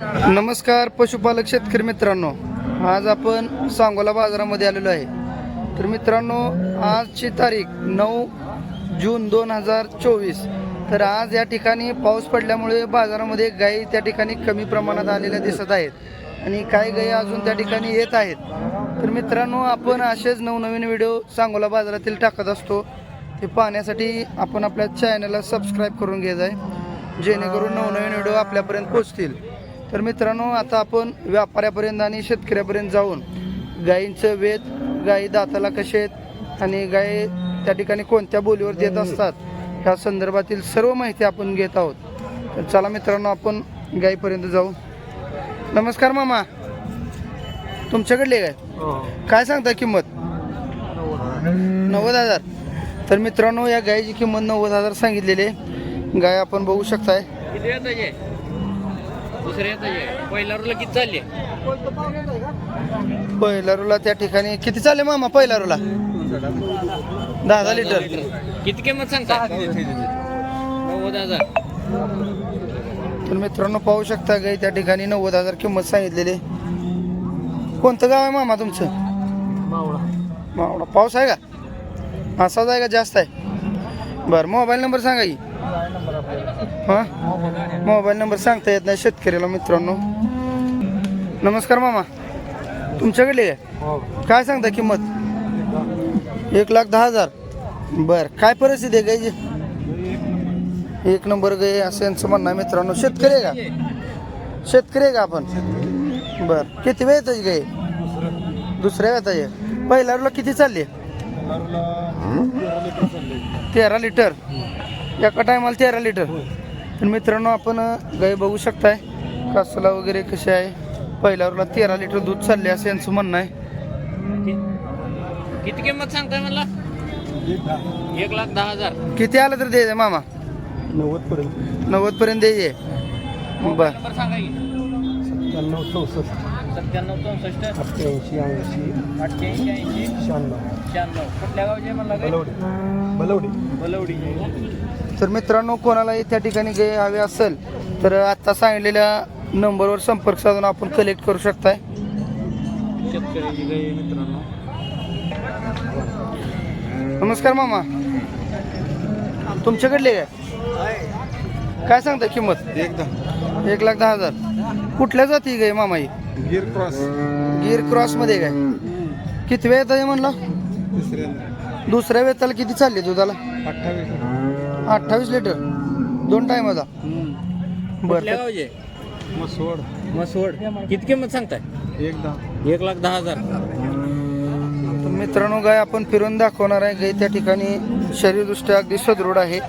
नमस्कार पशुपालक शेतकरी मित्रांनो. आज आपण सांगोला बाजारामध्ये आलेलो आहे. तर मित्रांनो आजची तारीख नऊ जून दोन हजार चोवीस. तर आज या ठिकाणी पाऊस पडल्यामुळे बाजारामध्ये गायी त्या ठिकाणी कमी प्रमाणात आलेल्या दिसत आहेत. आणि काही गायी अजून त्या ठिकाणी येत आहेत. तर मित्रांनो आपण असेच नवनवीन व्हिडिओ सांगोला बाजारातील टाकत असतो. ते पाहण्यासाठी आपण आपल्या चॅनलला सबस्क्राईब करून घेत आहे जेणेकरून नवनवीन व्हिडिओ आपल्यापर्यंत पोहोचतील. तर मित्रांनो आता आपण व्यापाऱ्यापर्यंत आणि शेतकऱ्यापर्यंत जाऊन गायींचं वेत गायी दाताला कसे आहेत आणि गाय त्या ठिकाणी कोणत्या बोलीवर देत असतात ह्या संदर्भातील सर्व माहिती आपण घेत आहोत. तर चला मित्रांनो आपण गायीपर्यंत जाऊ. नमस्कार मामा. तुमच्याकडले काय? काय सांगता किंमत? नव्वद हजार. तर मित्रांनो या गायीची किंमत नव्वद हजार सांगितलेली आहे. गाय आपण बघू शकताय. आहे पहिला रोला किती चालले? पहिला रुला त्या ठिकाणी किती चालले मामा पहिला रुला दहा दहा लिटर. किती किंमत सांगता? नव्वद हजार. तर मित्रांनो पाहू शकता गाई त्या ठिकाणी नव्वद हजार किंमत सांगितलेली. कोणतं गाव आहे मामा तुमचं? मावळा. पाऊस आहे का? असाच आहे का? जास्त आहे. बरं मोबाईल नंबर सांगा की. हां? मोबाईल नंबर सांगता येत नाही शेतकऱ्याला मित्रांनो. नमस्कार मामा. तुमच्याकडे? आहे काय सांगता किंमत? एक लाख दहा हजार. बर काय परिस्थिती आहे गायची एक नंबर गाय असं यांचं म्हणणं आहे मित्रांनो. शेतकरी आहे का? शेतकरी आहे का आपण? बर किती वेळ येतात गाय दुसऱ्या वेळात पहिल्या किती चालली तेरा लिटर. एका टायमाला तेरा लिटर. तर मित्रांनो आपण गाय बघू शकताय कासला वगैरे कसे आहे. पहिल्या रोला तेरा लिटर दूध चालले असं यांचं म्हणणं आहे. किती किंमत सांगताय मला एक लाख दहा हजार. किती आलं तर द्यायचं मामा? नव्वद पर्यंत. नव्वद पर्यंत द्यायचे. बर. नंबर सांगा चौसष्ट. सत्त्याण्णव चौसष्ट अठ्ठ्याऐंशी ऐंशी अठ्ठ्याऐंशी ऐंशी शहाण्णव. शहाण्णव. कुठल्या गावचे म्हणला काय बलवडी. बलवडी. बलवडी. तर मित्रांनो कोणालाही त्या ठिकाणी गाय हवे असेल तर आत्ता सांगितलेल्या नंबरवर संपर्क साधून आपण कलेक्ट करू शकताय. शेतकऱ्याची गाय मित्रांनो. नमस्कार मामा. तुमच्याकडले काय? काय सांगता किंमत? एकदा एक लाख दहा हजार. कुठल्या जाती गाय मामा ही? गिर क्रॉस गिर क्रॉसमध्ये काय? किती वेळ येतं म्हणलं? दुसऱ्या वेताला किती चालली दुधाला? अठ्ठावीस. अठ्ठावीस लिटर दोन टायमाचा कुठल्या बरं. गावचे? मसवड. मसवड. किती किंमत सांगताय? एकदा एक लाख दहा हजार. तर मित्रांनो गाय आपण फिरून दाखवणार आहे. गाय त्या ठिकाणी शरीरदृष्ट्या अगदी सदृढ आहे.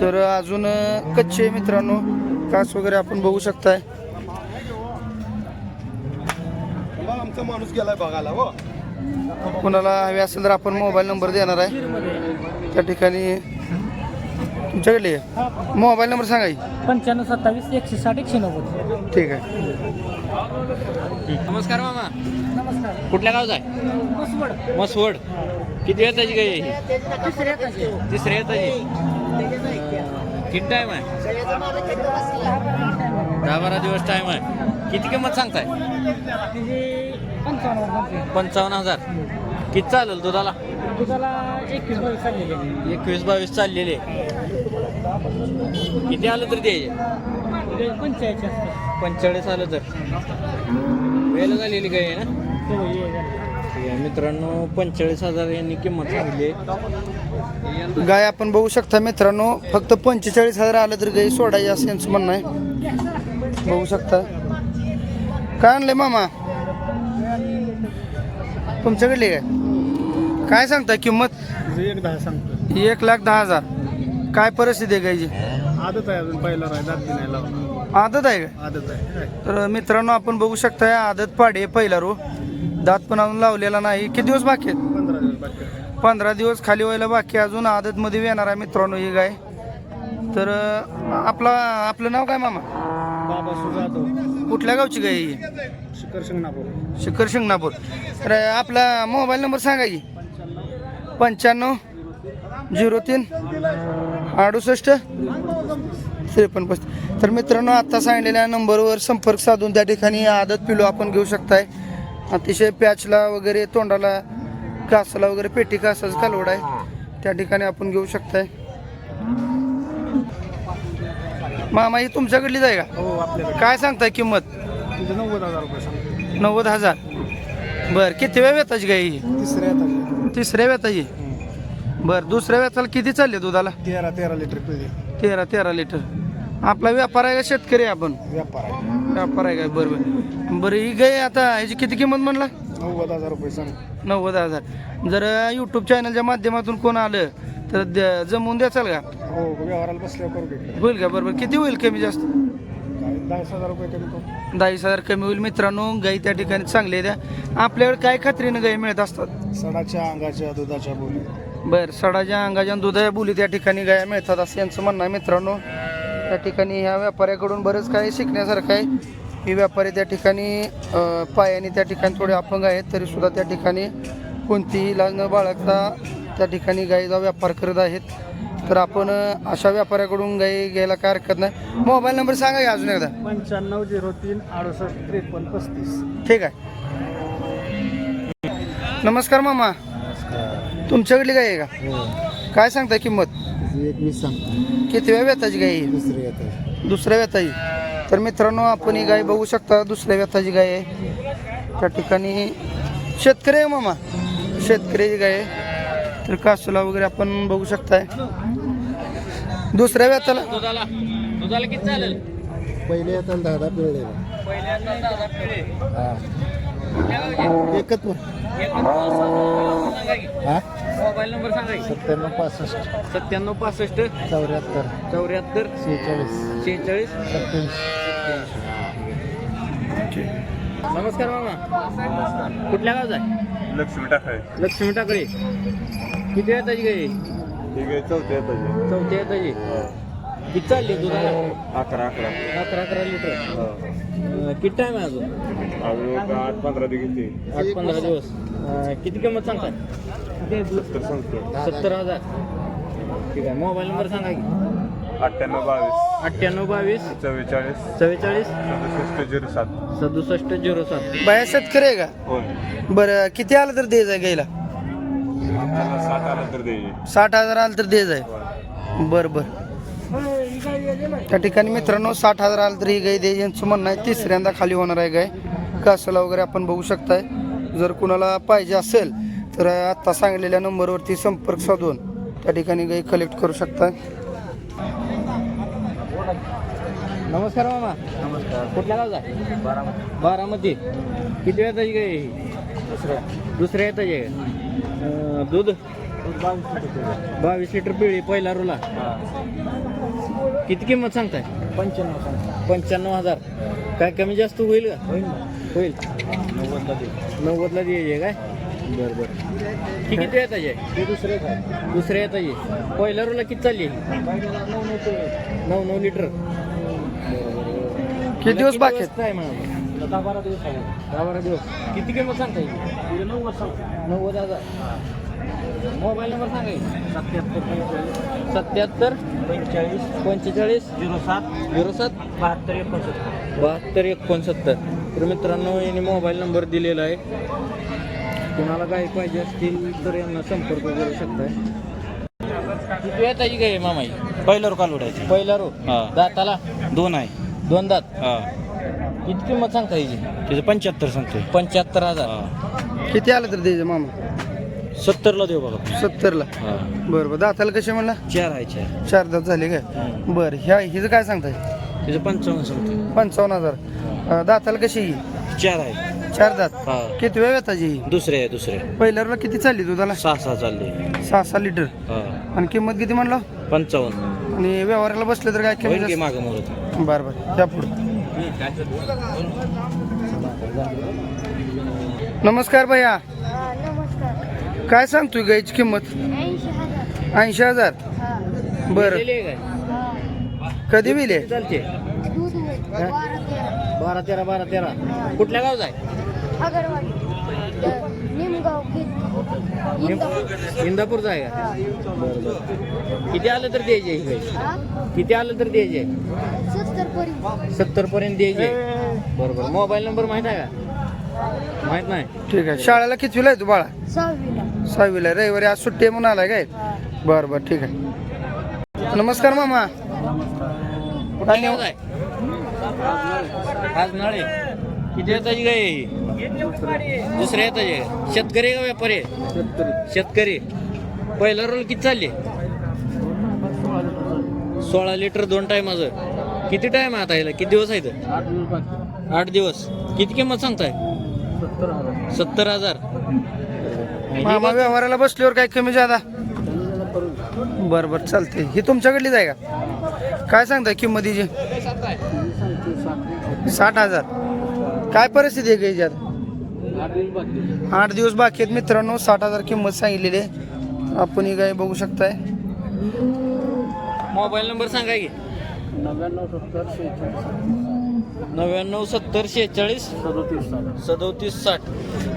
तर अजून कच्चे आहे मित्रांनो कास वगैरे आपण बघू शकताय. आमचा माणूस गेलाय बघायला हो. कोणाला हवे असेल तर आपण मोबाईल नंबर देणार आहे. त्या ठिकाणी तुमच्याकडे मोबाईल नंबर सांगा. पंच्याण्णव सत्तावीस एकशे साठ एकशे नव्वद ठीक आहे. नमस्कार मामा. नमस्कार. कुठल्या गावचा आहे? बसवड मसवड किती वेळ त्याची गाय आहे ही? तिसऱ्या ताजी तिसऱ्या येताची किती टाइम आहे? दहा बारा दिवस टाइम आहे. किती किंमत सांगताय? तिचे पंचावन्न हजार किती चालेल दुधाला? दुधाला एकवीस बावीस चाललेले. आहे. एकवीस बावीस चाललेले. किती आलं तरी द्यायचे? असतात पंचेचाळीस आलं तर. वेळ झालेली गाय आहे ना? हो, मित्रांनो पंचेचाळीस हजार यांनी किंमत सांगितली आहे. गाय आपण बघू शकता मित्रांनो फक्त पंचेचाळीस हजार आलं तर गाय सोडायची असं यांचं म्हणणं आहे. बघू शकता. काय आणलंय मामा? तुमच्याकडले काय? काय सांगता किंमत? एक दहा सांगतो एक लाख दहा हजार. काय परिस्थिती आहे गायची आदत आहे अजून पहिला राय दात बी नाही लावणार आदत आहे का? आदत आहे? तर मित्रांनो आपण बघू शकता आदत पाडे पहिला रो. दात पण अजून लावलेला नाही. किती दिवस बाकी आहेत? पंधरा दिवस बाकी आहे. पंधरा दिवस खाली व्हायला बाकी आहे. अजून आदतमध्ये येणार आहे मित्रांनो ही गाय. तर अं, आपला आपलं नाव काय मामा? बाबा सुजातो. कुठल्या गावची गाय आहे ही? शिखर शिंगणापूर. शिखर शिंगणापूर. तर आपला मोबाईल नंबर सांगा की. पंच्याण्णव झिरो तीन अडुसष्ट त्रेपन्न पस्तीस. तर मित्रांनो आता सांगलेल्या नंबरवर संपर्क साधून त्या ठिकाणी आदत पिलो आपण घेऊ शकताय. अतिशय पॅचला वगैरे तोंडाला कासाला वगैरे पेटी कासाचं कालवड आहे. त्या ठिकाणी आपण घेऊ शकताय. मामा ही तुमच्याकडलीच आहे का? हो काय सांगताय किंमत? नव्वद हजार रुपये सांगतो. नव्वद हजार? बर किती वेळ वेताची गाय ही? तिसऱ्या येतात तिसऱ्या वेताची बर दुसऱ्या वेताला किती चालले दुधाला? तेरा तेरा लिटर पिळी तेरा तेरा लिटर. आपला व्यापार आहे का शेतकरी आहे आपण? व्यापार आहे. व्यापार आहे काय बरोबर बरं. ही गाय आता ह्याची किती किंमत म्हणला? नव्वद हजार रुपये नव्वद हजार. जर यूट्यूब चॅनलच्या माध्यमातून कोण आलं तर द- जमवून द्याचाल का? हो व्यवहाराला बसल्यावर करू होईल का? बरोबर किती होईल कमी जास्त? दहा हजार रुपये कमी करू. दहावीस हजार कमी होईल. मित्रांनो गाई त्या ठिकाणी चांगली द्या आपल्याकडे काय खात्रीनं गाई मिळत असतात? सडाच्या अंगाच्या दुधाच्या बोली. बर सडाच्या अंगाच्या दुधाच्या बोली त्या ठिकाणी गाया मिळतात असं यांचं म्हणणं आहे मित्रांनो. त्या ठिकाणी ह्या व्यापाऱ्याकडून बरंच काही शिकण्यासारखं आहे. ही व्यापारी त्या ठिकाणी अं, पायाने त्या ठिकाणी थोडे अपंग आहेत तरी सुद्धा त्या ठिकाणी कोणतीही लाज न बाळगता त्या ठिकाणी गाईचा व्यापार करत आहेत. तर आपण अशा व्यापाऱ्याकडून गाई घ्यायला काय हरकत नाही. मोबाईल नंबर सांगा की अजून एकदा. पंच्याण्णव झिरो तीन अडुसष्ट त्रेपन्न पस्तीस. ठीक आहे. नमस्कार मामा. तुमच्याकडली गाय आहे का? काय सांगताय किंमत? सांगतो. किती वेळ व्यताची गाय येतात दुसऱ्या व्यथाची तर मित्रांनो आपण ही गाय बघू शकता दुसऱ्या व्यथाची गाय आहे. त्या ठिकाणी शेतकरी आहे मामा. शेतकऱ्याची गाय आहे. तर कासूला वगैरे आपण बघू शकताय. दुसऱ्या व्यथाला. दुधाला. दुधाला किती चालेल? पहिले येतात दादा पिळले. पहिल्यांदा दादा पिढे एकच हा? मोबाईल नंबर सांगा की. सत्त्याण्णव पासष्ट. सत्त्याण्णव पासष्ट. चौऱ्याहत्तर. चौऱ्याहत्तर. शेहेचाळीस. शेहेचाळीस. सत्त्याऐंशी. नमस्कार मामा. कुठल्या गावचा आहे? लक्ष्मी टाकाय लक्ष्मी टाकळे किती येताची गाई? ठीक आहे चौथ्या येतात चौथी येताची किती चालली दुधाला? अकरा अकरा. अकरा अकरा लिटर. अं, किती टाइम आहे अजून? अजून आठ पंधरा दिवस आठ पंधरा दिवस. अं, किती किंमत सांगताय? सत्तर संस्कृत सत्तर हजार. ठीक आहे मोबाईल नंबर सांगा की. अठ्ठ्याण्णव बावीस. अठ्ठ्याण्णव बावीस. चव्वेचाळीस. चव्वेचाळीस. सदुसष्ट झिरो सात. सदुसष्ट झिरो सात. बाया शेतकरी आहे का? होय. बरं किती आलं तर द्यायचं आहे गायला आपल्याला साठ आलं तर दे. साठ हजार आलं तर द्यायचं आहे बरं बरं. त्या ठिकाणी मित्रांनो साठ हजार आलं तर ही गाय द्यायची यांचं म्हणणं आहे तिसऱ्यांदा खाली होणार आहे गाय. कासाला वगैरे आपण बघू शकताय. जर कुणाला पाहिजे असेल तर आत्ता सांगलेल्या नंबरवरती संपर्क साधून त्या ठिकाणी गाई कलेक्ट करू शकताय. नमस्कार मामा. नमस्कार. कुठल्या गावचा बारामती. बारामती. किती गाई आहे ही? दुसऱ्या. येताची आहे अं, दूध? बावीस लिटर पिळी पहिला रुला. किती किंमत सांगताय? पंच्याण्णव सांगतो पंच्याण्णव हजार. काय कमी जास्त होईल का? होईल ना. होईल. नव्वदला दे नव्वदला द्यायचे काय? बरं बरं. ही किती येताची आहे ते दुसरे काय दुसऱ्या येताची पहिल्या रुला किती चालली? आहे? नऊ नऊ नऊ नऊ लिटर. किती दिवस बाकी आहेत? काय म्हणा दहा बारा दिवस आहे. दहा बारा दिवस. किती किंमत सांगता येईल? तिथे नव्वद सांगतो. नव्वद हजार. मोबाईल नंबर सांगा. सत्याहत्तर पंचेचाळीस. सत्याहत्तर. पंचेचाळीस. पंचेचाळीस. झिरो सात. झिरो सात. बहात्तर एकोणसत्तर. बहात्तर एकोणसत्तर. तर मित्रांनो यांनी मोबाईल नंबर दिलेला आहे. कोणाला काही पाहिजे असतील तर यांना संपर्क करू शकताय. किती येताची काय मामाई? पहिल्यावर काल उडायची. पहिला रो हा. दाताला? दोन आहे. दोन दात? हा. किती किंमत सांगता याची त्याचं पंच्याहत्तर सांगतोय. पंच्याहत्तर हजार. किती आलं तर द्यायचं मामा? सत्तरला देऊ बघा सत्तरला. हा. बरं बरं. दाताला कसे म्हणला? चार आहे चार. चार दात झाले काय? बरं ह्या हिचं काय सांगताय? त्याचं पंचावन्न सांगतोय. पंचावन्न हजार. अं, दाताला कशी ही चार आहे. चार दात. हा. किती वेळ येताची ही दुसरे आहे दुसरे. पहिल्याला किती चालली दुधाला? सहा सहा चालले. सहा सहा लिटर. हा. आणि किंमत किती म्हणलं? पंचावन्न. आणि व्यवहाराला बसले तर काय होईल की किंमत मागं मोरत बरं बरं. त्या पुढं. नमस्कार भैया. हा, नमस्कार. काय सांगतोय गायची किंमत? ऐंशी हजार. हा. बरं. कधी मिले चालते. बारा तेरा. बारा तेरा कुठल्या गावचा आहे? अगरवाडी निमगाव. कित निम- इंदापूरचा आहे का? हा. बरं बरं किती आलं तर द्यायचे ही हा? किती आलं तर द्यायचे? सत्तर परी सत्तर पर्यंत द्यायचे बरोबर. मोबाईल नंबर माहीत आहे का? माहीत नाही? ठीक आहे. शाळेला कितवीला आहे तू बाळा? सहावीला. रविवारी आज सुट्टी आहे म्हणून आलाय काय? हा. बरं बरं ठीक आहे. नमस्कार मामा. आहे आज नाळे. किती येताची गाय आहे ही दुसऱ्या येताची आहे शेतकरी आहे का व्यापारी आहे? शेतकरी. पहिला रोल किती चालली? सोळा लिटर दोन टायमाचं किती टाइम आहे आता यायला किती दिवस आहेत? आठ दिवस. किती किंमत सांगताय? सत्तर हजार. मामा व्यवहाराला बसल्यावर काय कमी जादा? बरं बरं चालते ही तुमच्याकडलीच आहे का? काय सांगताय किंमत हिची साठ हजार. काय परिस्थिती आहे गायची आता आठ दिवस बाकी आहेत. मित्रांनो साठ हजार किंमत सांगितलेली आहे. आपण ही गाय बघू शकताय. मोबाईल नंबर सांगा की. नव्याण्णव सत्तर शेहेचाळीस. नव्याण्णव सत्तर शेहेचाळीस सदोतीस साठ. सदोतीस साठ.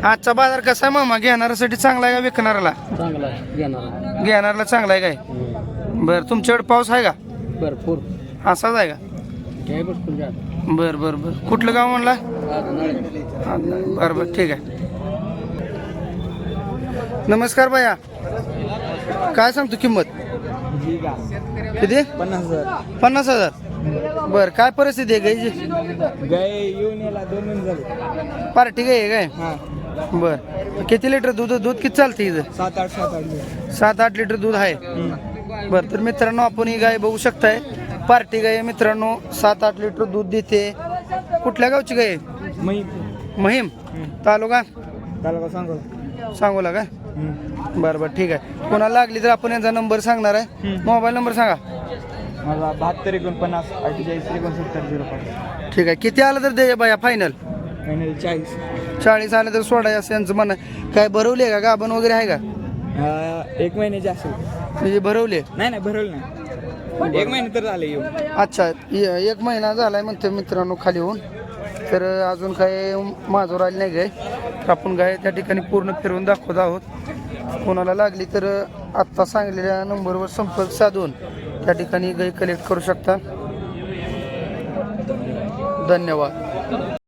आजचा बाजार कसा आहे मामा? घेणाऱ्यासाठी चांगला आहे का विकणाऱ्याला? चांगला आहे. घेणार. घेणाऱ्याला चांगला आहे काय? बरं तुमच्याकडे पाऊस आहे का? भरपूर. असाच आहे का? बरं बरं बरं. कुठलं गाव म्हणला? हा, बरं बरं ठीक आहे. नमस्कार भैया. काय सांगतो किंमत? किती? पन्नास हजार. पन्नास हजार बरं काय परिस्थिती आहे गाईची गाय येऊन याला दोन महिने झाले. पार्टी गाय हा. बरं. किती लिटर दूध दूध किती चालतं इथं? सात आठ सात आठ सात आठ लिटर दूध आहे. बरं तर मित्रांनो आपण ही गाय बघू शकताय. पार्टी गाय मित्रांनो. सात आठ लिटर दूध देते. कुठल्या गावची गाय महिम? तालुका? त्याला का सांगू सांगोला काय बरं बरं ठीक आहे. कोणाला लागली तर आपण यांचा नंबर सांगणार आहे. मोबाईल नंबर सांगा. माझा बहात्तर एकोणपन्नास अठ्ठेचाळीस एकोणसत्तर झिरो पाच. ठीक आहे. किती आलं तर दे बाया फायनल महिन्याला चाळीस. चाळीस आलं तर सोडाय असं यांचं म्हणणं. काय भरवले का? गाभण वगैरे आहे का? एक महिन्याचे असेल म्हणजे भरवले नाही नाही भरवलं नाही. एक महिने तर झाले येऊन. अच्छा एक महिना झालाय म्हणते मित्रांनो खाली होऊन तर अजून काय माझं आली नाही गाय तर आपण गाय त्या ठिकाणी पूर्ण फिरवून दाखवत आहोत. कोणाला लागली तर आत्ता सांगलेल्या नंबरवर संपर्क साधून त्या ठिकाणी गाय कलेक्ट करू शकता. धन्यवाद.